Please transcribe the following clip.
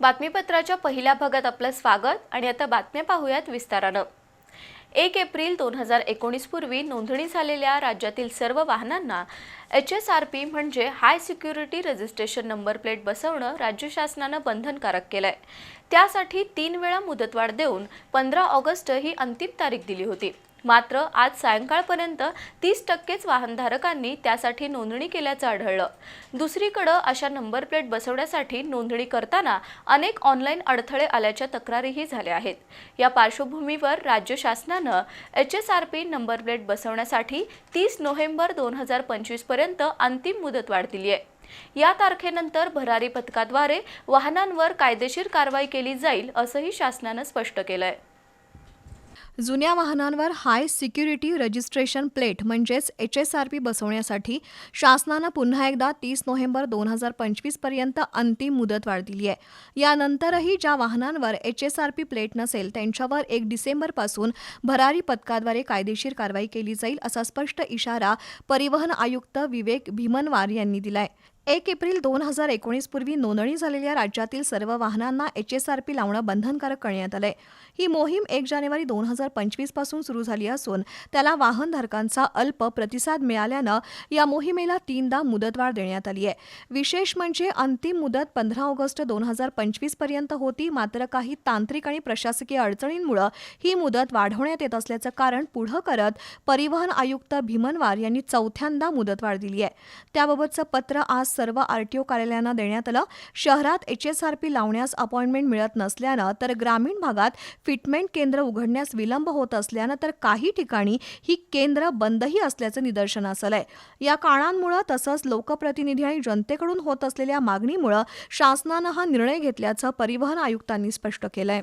बातमीपत्राच्या पहिल्या भागात आपलं स्वागत. आणि आता बातम्या पाहूयात विस्तारानं. एक एप्रिल दोन हजार एकोणीस पूर्वी नोंदणी झालेल्या राज्यातील सर्व वाहनांना एच एस आर पी म्हणजे high security registration number plate बसवणं राज्य शासनानं बंधनकारक आहे त्यासाठी तीन वेळा मुदतवाढ देऊन पंधरा ऑगस्ट ही अंतिम तारीख दिली होती. मात्र आज सायंकाळपर्यंत तीस टक्केच वाहनधारकांनी त्यासाठी नोंदणी केल्याचं आढळलं. दुसरीकडं अशा नंबर प्लेट बसवण्यासाठी नोंदणी करताना अनेक ऑनलाईन अडथळे आल्याच्या तक्रारीही झाल्या आहेत. या पार्श्वभूमीवर राज्य शासनानं H S R P number plate बसवण्यासाठी तीस नोव्हेंबर दोन हजार पंचवीसपर्यंत अंतिम मुदतवाढ दिली आहे. या तारखेनंतर भरारी पथकाद्वारे वाहनांवर कायदेशीर कारवाई केली जाईल असंही शासनानं स्पष्ट केलं आहे जुन्या वाहनांवर हाय सिक्युरिटी रजिस्ट्रेशन प्लेट म्हणजेच एच एस आर पी बसवण्यासाठी शासनानं पुन्हा एकदा तीस नोव्हेंबर दोन हजार पंचवीसपर्यंत अंतिम मुदतवाढ दिली आहे. यानंतरही ज्या वाहनांवर H S R P plate नसेल त्यांच्यावर एक डिसेंबरपासून भरारी पथकाद्वारे कायदेशीर कारवाई केली जाईल असा स्पष्ट इशारा परिवहन आयुक्त विवेक भीमनवार यांनी दिलाय. एक एप्रिल दोन हजार एकोणीस पूर्वी नोंदणी झालेल्या राज्यातील सर्व वाहनांना एच एस आर पी लावणं बंधनकारक करण्यात आलंय. ही मोहीम एक जानेवारी दोन हजार पंचवीसपासून सुरू झाली असून त्याला वाहनधारकांचा अल्प प्रतिसाद मिळाल्यानं या मोहिमेला तीनदा मुदतवाढ देण्यात आली आहे. विशेष म्हणजे अंतिम मुदत पंधरा ऑगस्ट दोन हजार पंचवीसपर्यंत होती. मात्र काही तांत्रिक आणि प्रशासकीय अडचणींमुळे ही मुदत वाढवण्यात येत असल्याचं कारण पुढं करत परिवहन आयुक्त भीमनवार यांनी चौथ्यांदा मुदतवाढ दिली आहे. त्याबाबतचं पत्र आज सर्व आरटीओ कार्यालयांना देण्यात आलं. शहरात एच एस आर पी लावण्यास अपॉइंटमेंट मिळत नसल्यानं तर ग्रामीण भागात फिटमेंट केंद्र उघडण्यास विलंब होत असल्यानं तर काही ठिकाणी ही केंद्र बंदही असल्याचं निदर्शनास आलंय. या कारणांमुळे तसंच लोकप्रतिनिधी आणि जनतेकडून होत असलेल्या मागणीमुळे शासनानं हा निर्णय घेतल्याचं परिवहन आयुक्तांनी स्पष्ट केलंय.